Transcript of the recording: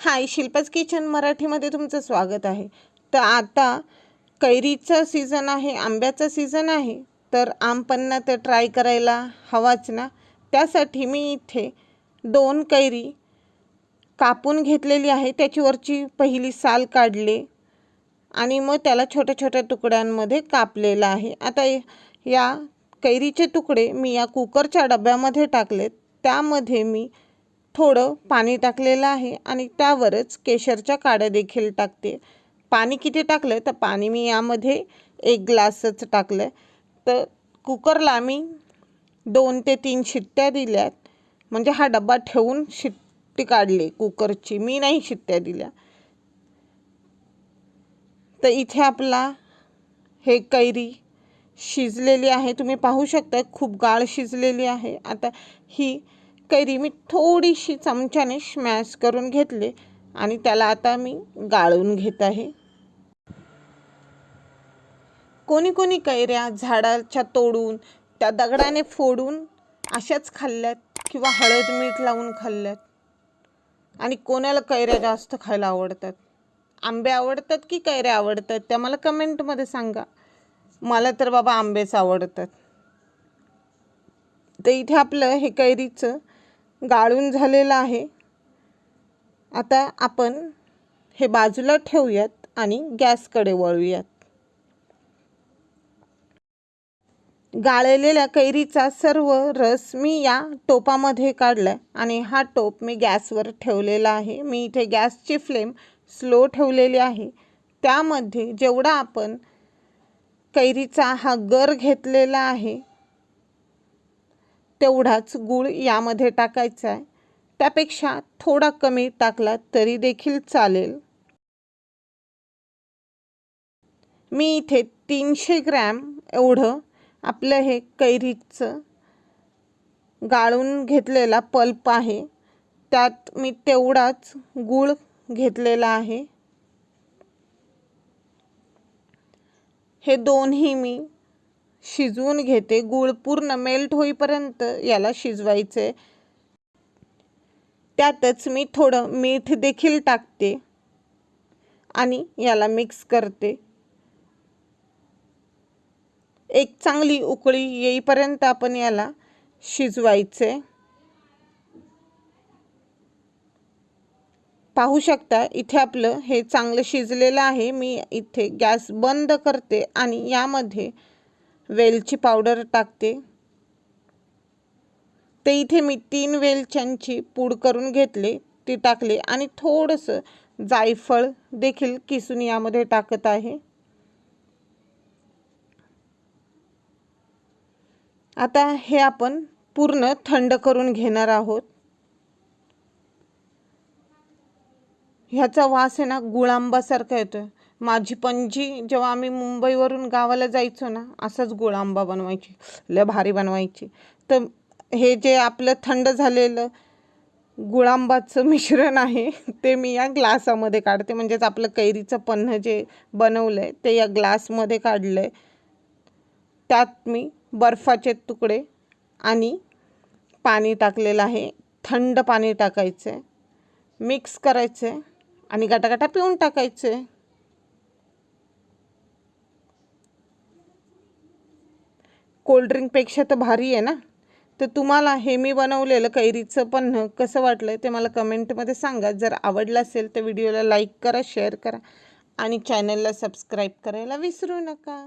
हाय शिल्पाच kitchen मराठीमध्ये तुमचं स्वागत आहे. तर आता कैरीचा सीझन आहे आंब्याचा सीझन आहे तर आमपन्ना तर ट्राय करायला हवाच ना? त्यासाठी मी इथे दोन कैरी कापून घेतलेली आहे त्याच्यावरची पहिली साल काढले आणि मग त्याला छोट्या छोट्या तुकड्यांमध्ये कापलेलं आहे. आता या कैरीचे तुकडे मी या कुकरच्या डब्यामध्ये टाकलेत. त्यामध्ये मी थोडं पाणी टाकलेलं आहे आणि त्यावरच केशरच्या काड्या देखील टाकते. पाणी किती टाकलं तर पाणी मी यामध्ये एक ग्लासच टाकलं तर कुकरला मी दोन ते तीन शिट्ट्या दिल्यात. म्हणजे हा डब्बा ठेवून शिट्टी काढली कुकरची. मी नाही शिट्ट्या दिल्या. तर इथे आपला हे कैरी शिजलेली आहे. तुम्ही पाहू शकता खूप गाळ शिजलेली आहे. आता ही कैरी मी थोडीशी चमच्याने स्मॅश करून घेतले आणि त्याला आता मी गाळून घेत आहे. कोणी कोणी कैऱ्या झाडाच्या तोडून त्या दगडाने फोडून अशाच खाल्ल्यात किंवा हळद मीठ लावून खाल्ल्यात. आणि कोणाला कैऱ्या जास्त खायला आवडतात? आंबे आवडतात की कैऱ्या आवडतात? त्या मला कमेंटमध्ये सांगा. मला तर बाबा आंबेच आवडतात. तर इथे आपलं हे कैरीचं गाळून झालेलं आहे. आता आपण हे बाजूला ठेवूयात आणि गॅसकडे वळूयात. गाळलेल्या कैरीचा सर्व रस मी या टोपामध्ये काढला आणि हा टोप मी गॅसवर ठेवलेला आहे. मी इथे गॅसची फ्लेम स्लो ठेवलेली आहे. त्यामध्ये जेवढा आपण कैरीचा हा गर घेतलेला आहे तेवढाच गूळ यामध्ये टाकायचा आहे. त्यापेक्षा थोडा कमी टाकला तरी देखील चालेल. मी इथे तीनशे ग्रॅम एवढं आपलं हे कैरीचं गाळून घेतलेला पल्प आहे. त्यात मी तेवढाच गूळ घेतलेला आहे. हे दोन्ही मी शिजवून घेते. गूळ पूर्ण मेल्ट होईपर्यंत याला शिजवायचे. त्यातच मी थोडं मीठ देखील टाकते आणि याला मिक्स करते. एक चांगली उकळी येईपर्यंत आपण याला शिजवायचे. पाहू शकता इथे आपलं हे चांगलं शिजलेलं आहे. मी इथे गॅस बंद करते आणि यामध्ये वेलची पावडर टाकते. ते इथे मी तीन वेलच्यांची पूड करून घेतले ती टाकले आणि थोडंसं जायफळ देखील किसून यामध्ये टाकत आहे. आता हे आपण पूर्ण थंड करून घेणार आहोत. ह्याचा वास आहे ना गुळांबासारखा येतो माझी पणजी जेव्हा आम्ही मुंबईवरून गावाला जायचो ना असाच गुळांबा बनवायची लय भारी बनवायची. तर हे जे आपलं थंड झालेलं गुळांबाचं मिश्रण आहे ते मी या ग्लासामध्ये काढते. म्हणजेच आपलं कैरीचं पन्ह जे बनवलं आहे ते या ग्लासमध्ये काढलं आहे त्यात मी बर्फाचे तुकडे आणि पाणी टाकलेलं आहे. थंड पाणी टाकायचं आहे मिक्स करायचं आहे आणि गटागटा पिऊन टाकायचं आहे कोल्ड्रिंकपेक्षा तर भारी आहे ना? तर तुम्हाला हे मी बनवलेलं कैरीचं पण कसं वाटलं ते मला कमेंटमध्ये सांगा. जर आवडलं असेल तर व्हिडिओला लाईक करा शेअर करा आणि चॅनलला सबस्क्राईब करायला विसरू नका.